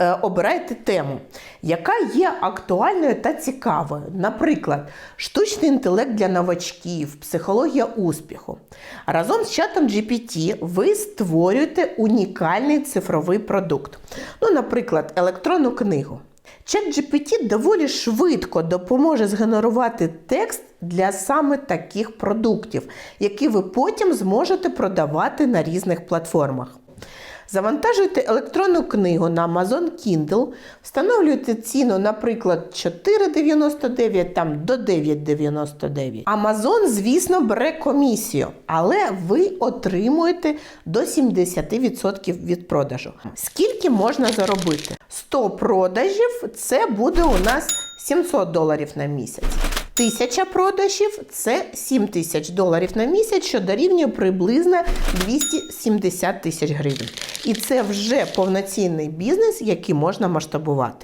е, обирайте тему, яка є актуальною та цікавою. Наприклад, штучний інтелект для новачків, психологія успіху. Разом з чатом GPT ви створюєте унікальний цифровий продукт. Ну, наприклад, електронну книгу. Чат GPT доволі швидко допоможе згенерувати текст для саме таких продуктів, які ви потім зможете продавати на різних платформах. Завантажуйте електронну книгу на Amazon Kindle, встановлюєте ціну, наприклад, 4,99 там до 9,99. Amazon, звісно, бере комісію, але ви отримуєте до 70% від продажу. Скільки можна заробити? 100 продажів це буде у нас 700 доларів на місяць. Тисяча продажів це 7 тисяч доларів на місяць, що дорівнює приблизно 270 тисяч гривень. І це вже повноцінний бізнес, який можна масштабувати.